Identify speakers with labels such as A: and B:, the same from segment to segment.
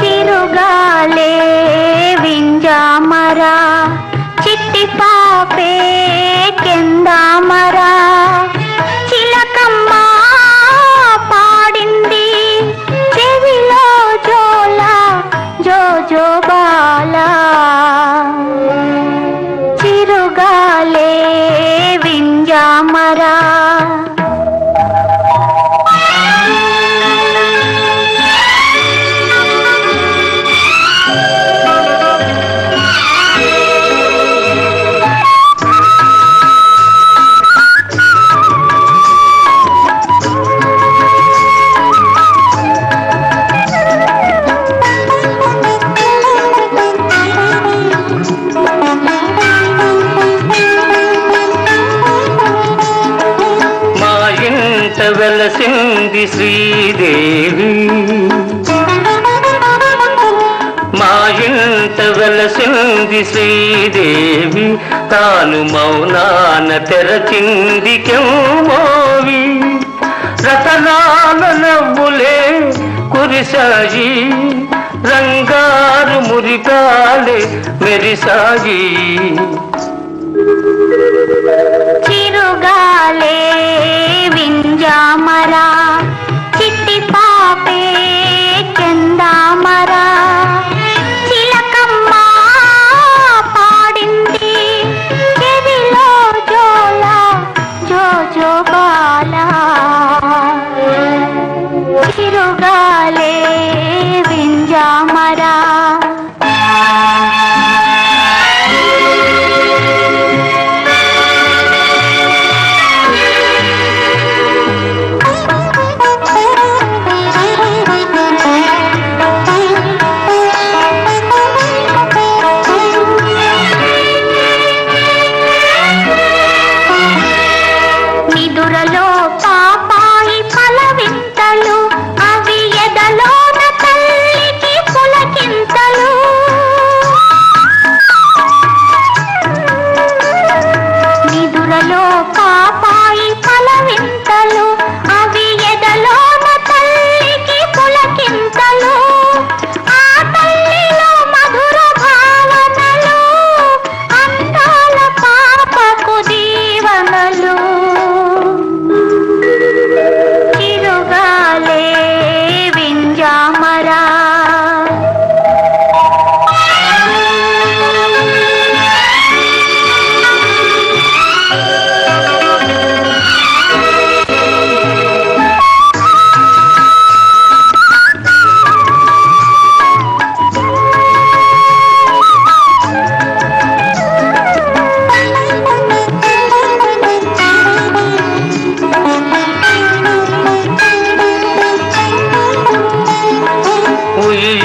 A: చిరుగాలే చిట్టి పాపే కెందామరా. చిలకమ్మ చిరుగాలే వింజామరా.
B: వెలసింది శ్రీదేవి. మా ఇంత వెలసింది శ్రీదేవి తాను మౌనాన తెరచింది కెమోవి రతనాల నవ్వులే కురిసాయి రంగారు మురికాలే మెరిసాయి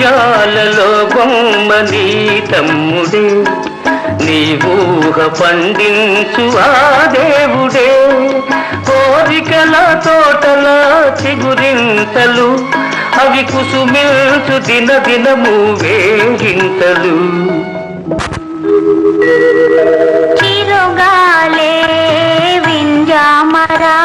B: ఉయ్యాలలో బొమ్మ నీ తమ్ముడే నీ ఊహ పండించు ఆ దేవుడే. కోరికల తోటల చిగురింతలు అవి కుసుమిల్చు దిన దినము వేగింతలు.
A: చిరుగాలే వింజామరా